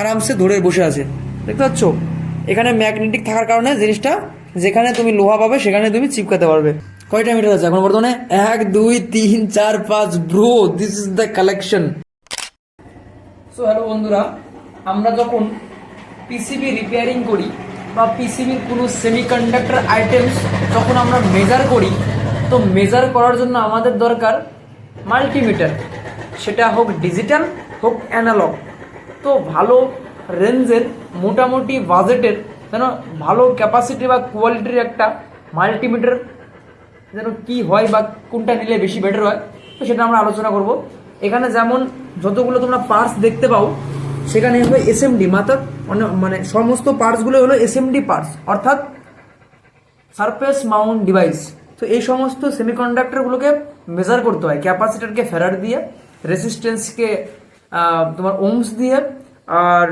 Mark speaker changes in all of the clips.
Speaker 1: আরামসে ধরে বসে আছে। দেখতে পাচ্ছ? এখানে ম্যাগনেটিক থাকার কারণে জিনিসটা যেখানে তুমি লোহা পাবে, সেখানে তুমি চিপকাতে পারবে। কয়টা মিটার আছে এখন বর্তমানে? এক, দুই, তিন, চার, পাঁচ bro this is the collection so hello বন্ধুরা, আমরা যখন পিসিবি রিপেয়ারিং করি বা পিসিবির কোনো সেমিকন্ডাক্টর আইটেমস যখন আমরা মেজার করি, তো মেজার করার জন্য আমাদের দরকার মাল্টিমিটার সেটা হোক ডিজিটাল হোক অ্যানালগ তো ভালো রেঞ্জের, মোটামুটি বাজেটের, যেন ভালো ক্যাপাসিটি বা কোয়ালিটির একটা মাল্টিমিটার যেন কি হয় বা কোনটা নিলে বেশি বেটার হয়, তো সেটা আমরা আলোচনা করব। এখানে যেমন যতগুলো তোমরা পার্টস দেখতে পাও, সেখানে হবে এসএমডি মাত্র মানে সমস্ত পার্টসগুলো হলো এসএমডি পার্টস অর্থাৎ সারফেস মাউন্ট ডিভাইস তো এই সমস্ত সেমিকন্ডাক্টরগুলোকে মেজার করতে হয় ক্যাপাসিটারকে ফেরার দিয়ে রেসিস্টেন্সকে তোমার ওমস দিয়ে আর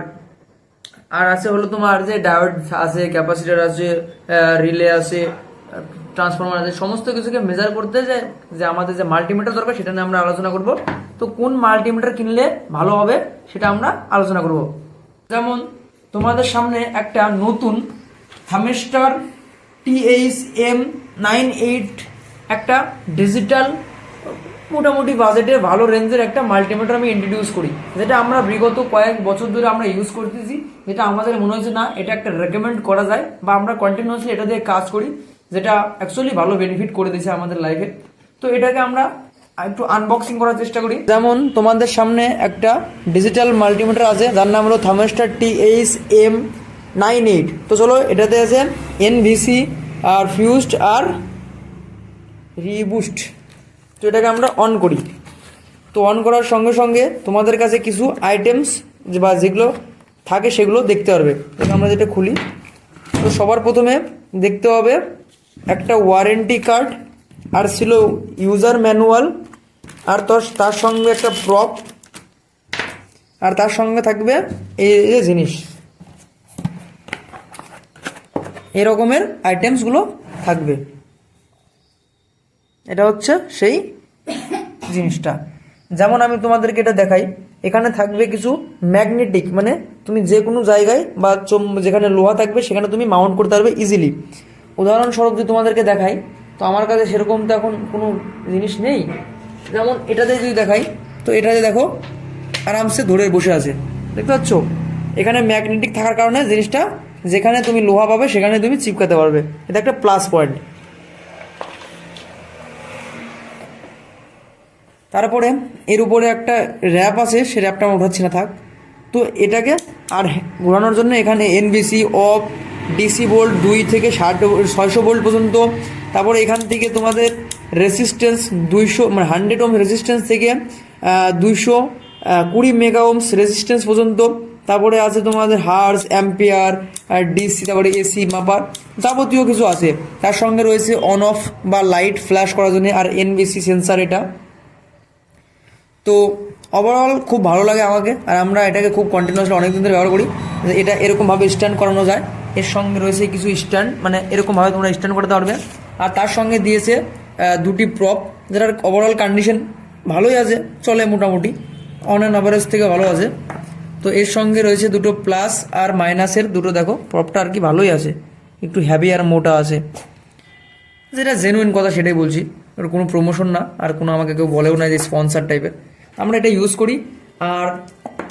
Speaker 1: আর আছে হলো তোমার যে ডায়োড আছে, ক্যাপাসিটার আছে রিলে আছে, ট্রান্সফরমার আছে, সমস্ত কিছুকে মেজার করতে যে যে আমাদের যে মাল্টিমিটার দরকার, সেটা নিয়ে আমরা আলোচনা করব। তো কোন মাল্টিমিটার কিনলে ভালো হবে, সেটা আমরা আলোচনা করব। যেমন তোমাদের সামনে একটা নতুন Thermostar TH M nine eight একটা ডিজিটাল মোটামুটি বাজেটে ভালো রেঞ্জের একটা মাল্টিমিটার আমি ইন্ট্রোডিউস করি, যেটা আমরা বিগত কয়েক বছর ধরে আমরা ইউজ করতেছি, যেটা আমাদের মনে হয়েছে না, এটা একটা রেকমেন্ড করা যায় বা আমরা কন্টিনিউসলি এটা দিয়ে কাজ করি, যেটা অ্যাকচুয়ালি ভালো বেনিফিট করে দিয়েছে আমাদের লাইফে তো এটাকে আমরা একটু আনবক্সিং করার চেষ্টা করি। যেমন তোমাদের সামনে একটা ডিজিটাল মাল্টিমিটার আছে, যার নাম হলো Thermostar T H M nine eight তো চলো, এটাতে আছে এনভিসি আর ফিউজড আর রিবুস্ট তো এটাকে আমরা অন করি। তো অন করার সঙ্গে সঙ্গে তোমাদের কাছে কিছু আইটেমস বা যেগুলো থাকে সেগুলো দেখতে পারবে। তো আমরা যেটা খুলি, তো সবার প্রথমে দেখতে হবে একটা ওয়ারেন্টি কার্ড আর ছিল ইউজার ম্যানুয়াল আর তোর তার সঙ্গে একটা প্রপ আর তার সঙ্গে থাকবে এই জিনিস। এরকমের আইটেমসগুলো থাকবে। এটা হচ্ছে সেই জিনিসটা। যেমন আমি তোমাদেরকে এটা দেখাই, এখানে থাকবে কিছু ম্যাগনেটিক মানে তুমি যে কোনো জায়গায় বা যেখানে লোহা থাকবে সেখানে তুমি মাউন্ট করতে পারবে ইজিলি উদাহরণস্বরূপ যদি তোমাদেরকে দেখাই, তো আমার কাছে সেরকম তো এখন কোনো জিনিস নেই। যেমন এটাতে যদি দেখাই, তো এটাতে দেখো আরামসে ধরে বসে আছে। দেখতে পাচ্ছ? এখানে ম্যাগনেটিক থাকার কারণে জিনিসটা যেখানে তুমি লোহা পাবে সেখানে তুমি চিপকাতে পারবে। এটা একটা প্লাস পয়েন্ট তারপরে এর উপরে একটা র্যাপ আছে, সে র্যাপটা আমরা উঠাচ্ছি না, থাক। তো এটাকে আর ঘোরানোর জন্য এখানে এনবিসি অফ ডিসি বোল্ট দুই থেকে ষাট, ছয়শো ভোল্ট পর্যন্ত। তারপরে এখান থেকে তোমাদের রেসিস্ট্যান্স দুইশো মানে হান্ড্রেড ওম রেসিস্ট্যান্স থেকে দুইশো কুড়ি মেগা ওমস রেসিস্ট্যান্স পর্যন্ত। তারপরে আছে তোমাদের হার্স অ্যাম্পিয়ার ডিসি তারপরে এসি মাপার যাবতীয় কিছু আছে। তার সঙ্গে রয়েছে অন অফ বা লাইট ফ্ল্যাশ করার জন্য, আর এনবিসি সেন্সার এটা। তো ওভারঅল খুব ভালো লাগে আমাকে, আর আমরা এটাকে খুব কন্টিনিউসলি অনেক দিন ধরে ব্যবহার করি। এটা এরকমভাবে স্ট্যান্ড করানো যায়। এর সঙ্গে রয়েছে কিছু স্ট্যান্ড মানে এরকমভাবে তোমরা স্ট্যান্ড করতে পারবে। আর তার সঙ্গে দিয়েছে দুটি প্রপ যেটার ওভারঅল কন্ডিশন ভালোই আছে, চলে মোটামুটি। অন অ্যান্ড অ্যাভারেজ থেকে ভালো আছে। তো এর সঙ্গে রয়েছে দুটো প্লাস আর মাইনাসের দুটো, দেখো প্রপটা আর কি ভালোই আছে। একটু হ্যাভি আর মোটা আছে। যেটা জেনুইন কথা সেটাই বলছি। ওর কোনো প্রমোশন না, আর কোনো আমাকে কেউ বলেও না যে স্পন্সার টাইপের আমরা এটা ইউজ করি। আর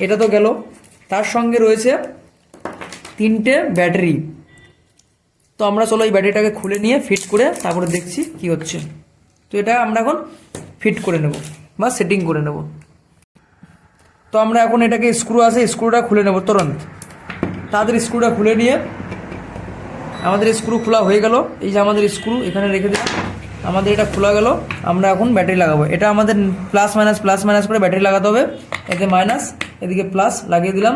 Speaker 1: এটা তো গেল। তার সঙ্গে রয়েছে তিনটে ব্যাটারি। তো আমরা চলো এই ব্যাটারিটাকে খুলে নিয়ে ফিট করে তারপরে দেখছি কি হচ্ছে। তো এটা আমরা এখন ফিট করে নেব বা সেটিং করে নেব। তো আমরা এখন এটাকে স্ক্রু আছে স্ক্রুটা খুলে নেব তুরন্ত। তাদের স্ক্রুটা খুলে নিয়ে আমাদের স্ক্রু খোলা হয়ে গেল। এই যে আমাদের স্ক্রু এখানে রেখে দিলাম। আমাদের এটা খোলা গেল, আমরা এখন ব্যাটারি লাগাবো। এটা আমাদের প্লাস মাইনাস প্লাস মাইনাস করে ব্যাটারি লাগাতে হবে। এতে মাইনাস এদিকে প্লাস লাগিয়ে দিলাম।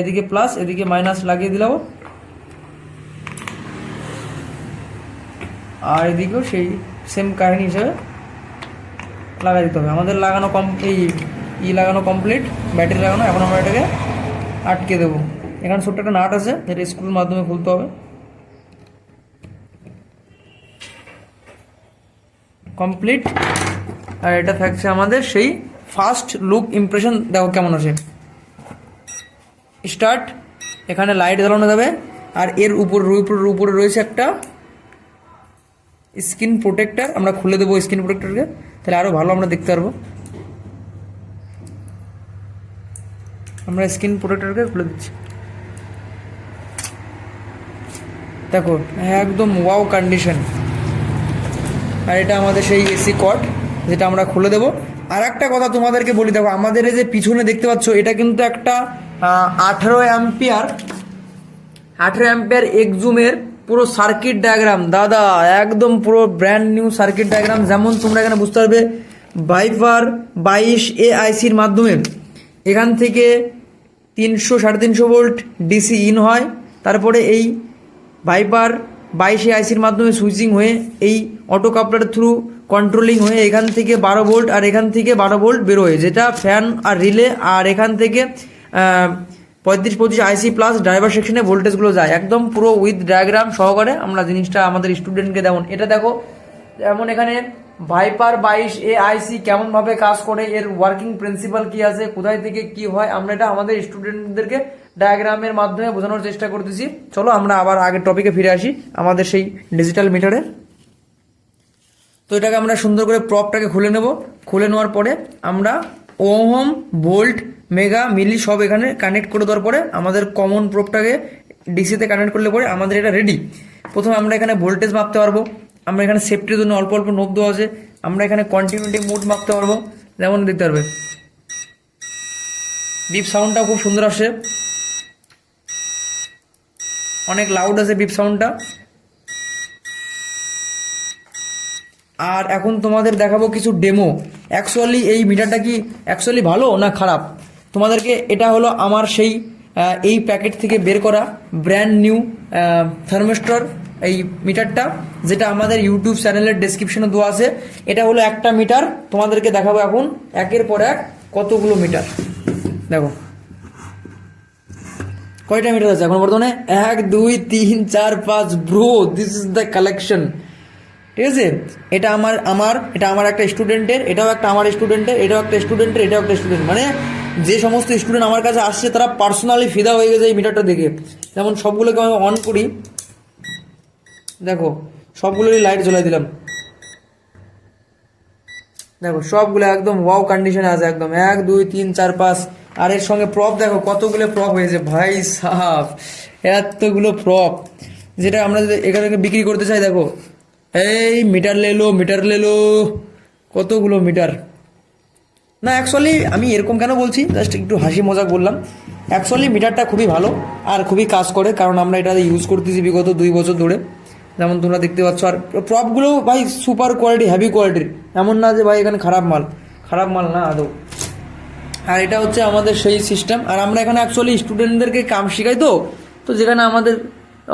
Speaker 1: এদিকে প্লাস এদিকে মাইনাস লাগিয়ে দিলাম। আর এদিকেও সেই সেম কাহিনী হিসেবে লাগাই দিতে হবে। আমাদের লাগানো কম, এই ই লাগানো কমপ্লিট ব্যাটারি লাগানো, এখন আমরা এটাকে আটকে দেবো। এখানে ছোট্ট একটা নাট আছে, যেটা স্ক্রুর মাধ্যমে খুলতে হবে। কমপ্লিট আর এটা থাকছে আমাদের সেই ফার্স্ট লুক ইমপ্রেশন দেখো কেমন আছে স্টার্ট এখানে লাইট জ্বালানো যাবে। আর এর উপর উপর, উপরে রয়েছে একটা স্ক্রিন প্রোটেক্টর আমরা খুলে দেবো স্ক্রিন প্রোটেক্টরকে তাহলে আরও ভালো আমরা দেখতে পারব। আমরা স্ক্রিন প্রোটেক্টরকে খুলে দিচ্ছি। দেখো, একদম ওয়াও কন্ডিশন আর এটা আমাদের সেই এসি কট, যেটা আমরা খুলে দেবো। আর একটা কথা তোমাদেরকে বলি, দেখো, আমাদের এই যে পিছনে দেখতে পাচ্ছ, এটা কিন্তু একটা আঠেরো অ্যাম্পিয়ার আঠেরো অ্যাম্পিয়ার এক্সুমের পুরো সার্কিট ডায়াগ্রাম দাদা, একদম পুরো ব্র্যান্ড নিউ সার্কিট ডায়াগ্রাম যেমন তোমরা এখানে বুঝতে পারবে ভাইপার বাইশ এ আইসির মাধ্যমে। এখান থেকে তিনশো, সাড়ে তিনশো ভোল্ট ডিসি ইন হয়। তারপরে এই ভাইপার বাইশে আইসির মাধ্যমে সুইচিং হয়ে এই অটো কাপলার থ্রু কন্ট্রোলিং হয়ে এখান থেকে বারো ভোল্ট আর এখান থেকে বারো ভোল্ট বেরোয়, যেটা ফ্যান আর রিলে আর এখান থেকে পঁয়ত্রিশ পঁচিশ আইসি প্লাস ড্রাইভার সেকশনে ভোল্টেজগুলো যায়। একদম পুরো উইথ ডায়াগ্রাম সহকারে আমরা জিনিসটা আমাদের স্টুডেন্টকে যেমন এটা দেখো, যেমন এখানে ভাইপার বাইশ এ আইসি কেমনভাবে কাজ করে, এর ওয়ার্কিং প্রিন্সিপাল কি আছে, কোথায় থেকে কি হয়, আমরা এটা আমাদের স্টুডেন্টদেরকে ডায়াগ্রামের মাধ্যমে বোঝানোর চেষ্টা করতেছি। চলো আমরা আবার আগের টপিকে ফিরে আসি, আমাদের সেই ডিজিটাল মিটারে তো এটাকে আমরা সুন্দর করে প্রপটাকে খুলে নেব। খুলে নেওয়ার পরে আমরা ওহম ভোল্ট মেগা মিলি সব এখানে কানেক্ট করে দেওয়ার পরে আমাদের কমন প্রপটাকে ডিসিতে কানেক্ট করলে পরে আমাদের এটা রেডি প্রথমে আমরা এখানে ভোল্টেজ মাপতে পারব। আমরা এখানে সেফটির জন্য অল্প অল্প নোব দেওয়া আছে। আমরা এখানে কন্টিনিউটি মুড মাপতে পারব। যেমন দেখতে পারবে। বিপ সাউন্ডটাও খুব সুন্দর আসে। অনেক লাউড আছে বিপ সাউন্ডটা আর এখন তোমাদের দেখাবো কিছু ডেমো অ্যাকচুয়ালি এই মিটারটা কি অ্যাকচুয়ালি ভালো না খারাপ? তোমাদেরকে এটা হলো আমার সেই এই প্যাকেট থেকে বের করা ব্র্যান্ড নিউ থার্মোস্টর এই মিটারটা যেটা আমাদের ইউটিউব চ্যানেলের ডেসক্রিপশনে দেওয়া আছে। এটা হলো একটা মিটার তোমাদেরকে দেখাবো এখন একের পর এক কতগুলো মিটার দেখো। কয়টা মিটার আছে এখন বর্তমানে? এক, দুই, তিন, চার, পাঁচ bro this is the collection ঠিক আছে? এটা আমার আমার, এটা আমার একটা স্টুডেন্টের এটাও একটা আমার স্টুডেন্টের এটাও একটা স্টুডেন্টের এটাও একটা স্টুডেন্ট মানে যে সমস্ত স্টুডেন্ট আমার কাছে আসছে, তারা পার্সোনালি ফিদা হয়ে গেছে এই মিটারটা দেখে। যেমন সবগুলোকে আমি অন করি। দেখো, সবগুলোরই লাইট জ্বলাই দিলাম। দেখো, সবগুলো একদম ওয়াও কন্ডিশনে আছে একদম। এক, দুই, তিন, চার, পাঁচ। আর এর সঙ্গে প্রপ দেখো, কতগুলো প্রপ হয়েছে ভাই সাহাব, এতগুলো প্রপ যেটা আমরা যদি এখানে বিক্রি করতে চাই, দেখো, এই মিটার লেলো মিটার লেলো কতগুলো মিটার না অ্যাকচুয়ালি আমি এরকম কেন বলছি? জাস্ট একটু হাসি মজাক বললাম। অ্যাকচুয়ালি মিটারটা খুবই ভালো আর খুবই কাজ করে, কারণ আমরা এটা ইউজ করতেছি বিগত দুই বছর ধরে। যেমন তোমরা দেখতে পাচ্ছ, আর প্রপগুলো ভাই সুপার কোয়ালিটি হেভি কোয়ালিটির এমন না যে ভাই এখানে খারাপ মাল খারাপ মাল না আদৌ। আর এটা হচ্ছে আমাদের সেই সিস্টেম আর আমরা এখানে অ্যাকচুয়ালি স্টুডেন্টদেরকে কাম শেখাই তো তো যেখানে আমাদের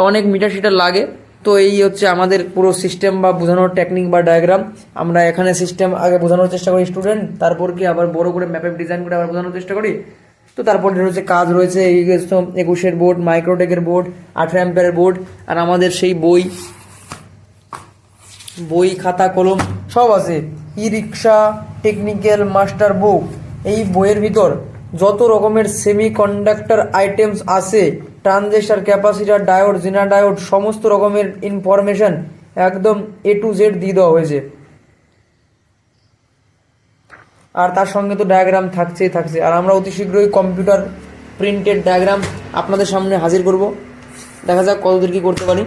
Speaker 1: অনেক মিটার শিটার লাগে। তো এই হচ্ছে আমাদের পুরো সিস্টেম বা বোঝানোর টেকনিক বা ডায়াগ্রাম আমরা এখানে সিস্টেম আগে বোঝানোর চেষ্টা করি স্টুডেন্ট তারপর কি আবার বড় করে ম্যাপের ডিজাইন করে আবার বোঝানোর চেষ্টা করি। তো তারপর রয়েছে কাজ রয়েছে একুশের বোর্ড মাইক্রোটেকের বোর্ড আঠারো অ্যাম্পের বোর্ড আর আমাদের সেই বই বই, খাতা, কলম সব আছে। ই রিক্সা টেকনিক্যাল মাস্টার বুক এই বইয়ের ভিতর যত রকমের সেমি কন্ডাক্টর আইটেমস আছে transistor capacitor diode zener diode সমস্ত রকমের ইনফরমেশন একদম এ টু জেড দিয়ে দেওয়া হয়েছে। আর তার সঙ্গে তো ডায়াগ্রাম থাকছেই থাকছে আর আমরা অতি শীঘ্রই কম্পিউটার প্রিন্টেড ডায়াগ্রাম আপনাদের সামনে হাজির করব। দেখা যাক কতদূর কী করতে পারি।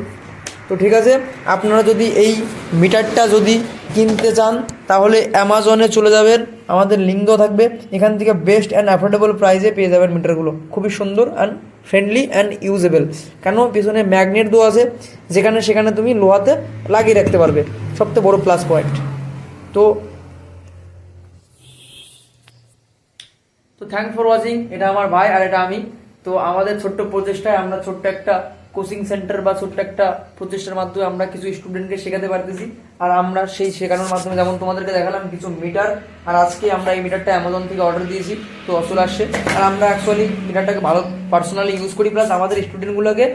Speaker 1: তো ঠিক আছে, আপনারা যদি এই মিটারটা যদি কিনতে চান, তাহলে অ্যামাজনে চলে যাবেন। আমাদের লিঙ্ক থাকবে। এখান থেকে বেস্ট অ্যান্ড অ্যাফোর্ডেবল প্রাইসে পেয়ে যাবেন মিটারগুলো খুবই সুন্দর অ্যান্ড ফ্রেন্ডলি অ্যান্ড ইউজেবল কেন? পিছনে ম্যাগনেট দেওয়া আছে। যেখানে সেখানে তুমি লোহাতে লাগিয়ে রাখতে পারবে। সবথেকে বড় প্লাস পয়েন্ট তো তো থ্যাংক ফর ওয়াচিং এটা আমার ভাই আর এটা আমি। তো আমাদের ছোট্ট প্রচেষ্টায় আমরা ছোট্ট একটা কোচিং সেন্টার বা ছোট্ট একটা প্রচেষ্টার মাধ্যমে আমরা কিছু স্টুডেন্টকে শেখাতে পারতেছি। আর আমরা সেই শেখানোর মাধ্যমে যেমন তোমাদেরকে দেখালাম, কিছু মিটার। আর আজকে আমরা এই মিটারটা অ্যামাজন থেকে অর্ডার দিয়েছি, তো অসল আসছে। আর আমরা অ্যাকচুয়ালি মিটারটাকে ভালো পার্সোনালি ইউজ করি প্লাস আমাদের স্টুডেন্টগুলোকে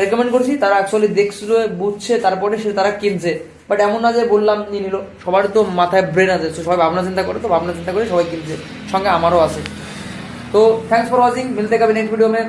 Speaker 1: রেকমেন্ড করছি। তারা অ্যাকচুয়ালি দেখছিল বুঝছে, তারপরে সে তারা কিনছে। বাট এমন না যে বললাম, নিয়ে নিল। সবার তো মাথায় ব্রেন আছে সবাই ভাবনা চিন্তা করে, তো ভাবনা চিন্তা করে সবাই কিনছে। সঙ্গে আমারও আছে। তো থ্যাংকস ফর ওয়াচিং মিলতে কাবে নেক্সট ভিডিও মে